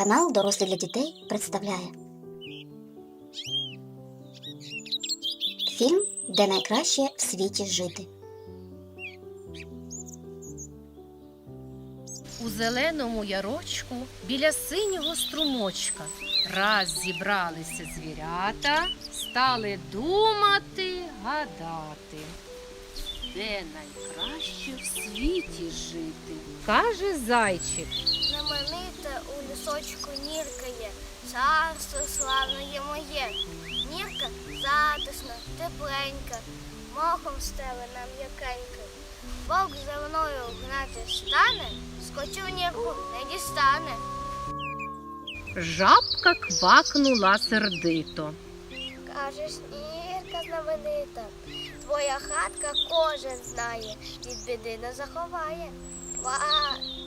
Канал Дорослі для дітей представляє фільм Де найкраще в світі жити. У зеленому ярочку біля синього струмочка раз зібралися звірята, стали думати, гадати, де найкраще в світі жити. Каже зайчик. Знаменита у лісочку нірка є, царство славне є моє. Нірка затишна, тепленька, мохом стеле нам м'якенька. Вовк за мною гнати стане, скочу нірку не дістане. Жабка квакнула сердито. Кажеш, нірка знаменита, твоя хатка кожен знає, від біди не заховає. Ква,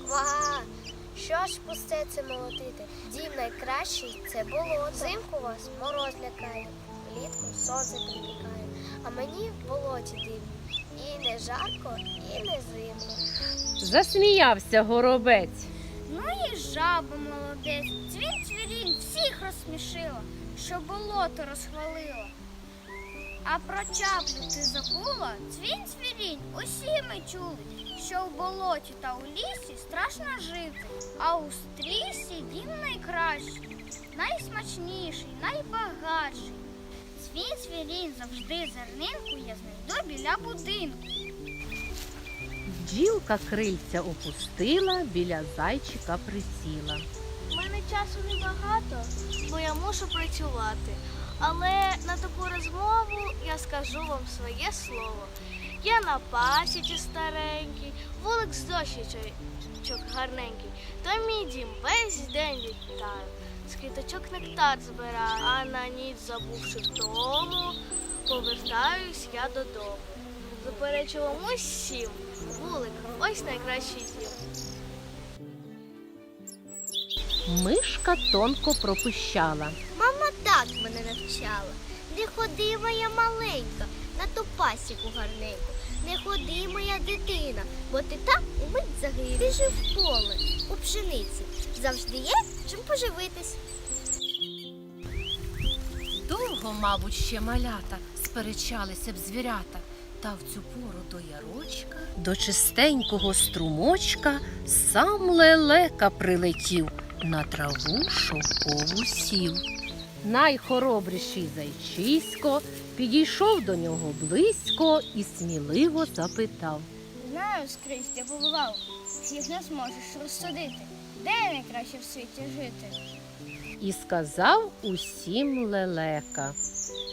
ква, що ж пусте це молотити? Дім найкращий це болото. Взимку вас мороз лякає, влітку сонце припікає, а мені в болоті дивні. І не жарко, і не зимно. Засміявся горобець. Ну і жаба молодець, цвін цвірінь всіх розсмішила, що болото розхвалила. А про чаплю ти забула? Цвін цвірінь, усі ми чули, що в болоті та у лісі страшно жити, а у стрісі дім найкращий, найсмачніший, найбагатший. Цвін цвірінь завжди зернинку я знайду біля будинку. Бджілка крильця опустила, біля зайчика присіла. У мене часу небагато, бо я мушу працювати. Але на таку розмову я скажу вам своє слово. Я на пасіці старенький, вулик з дощечок гарненький, то мій дім весь день літаю. З квіточок нектар збираю, а на ніч забувши втому, повертаюсь я додому. Заперечу вам усім, вулик ось найкращий дім. Мишка тонко пропищала. Так мене навчала. Не ходи, моя маленька, на ту пасіку гарненьку. Не ходи, моя дитина, бо ти там умить загинеш. Біжи в поле, у пшениці. Завжди є чим поживитись. Довго, мабуть, ще малята сперечалися б звірята, та в цю пору до ярочка, до чистенького струмочка, сам лелека прилетів, на траву шовкову сів. Найхоробріший зайчисько підійшов до нього близько і сміливо запитав. Знаю, скрізь де побував, всіх не зможеш розсудити. Де найкраще в світі жити? І сказав усім лелека.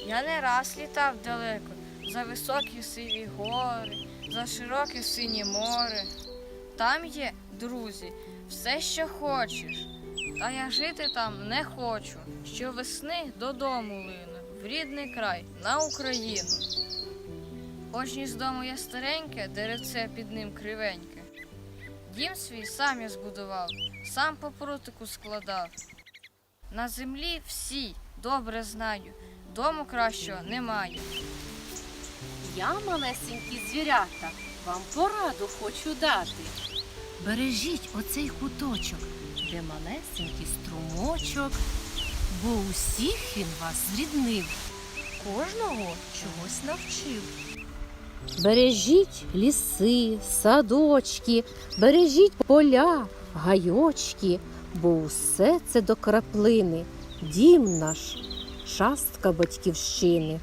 Я не раз літав далеко, за високі сиві гори, за широке синє море. Там є, друзі, все, що хочеш. Та я жити там не хочу. Щовесни додому лину, в рідний край, на Україну. Хоч ні з дому я стареньке, деревце під ним кривеньке. Дім свій сам я збудував, сам по прутику складав. На землі всі добре знаю, дому кращого немає. Я, малесенькі звірята, вам пораду хочу дати. Бережіть оцей куточок, де малесенький струмочок, бо усіх він вас зріднив, кожного чогось навчив. Бережіть ліси, садочки, бережіть поля, гайочки, бо усе це до краплини, дім наш, частка батьківщини.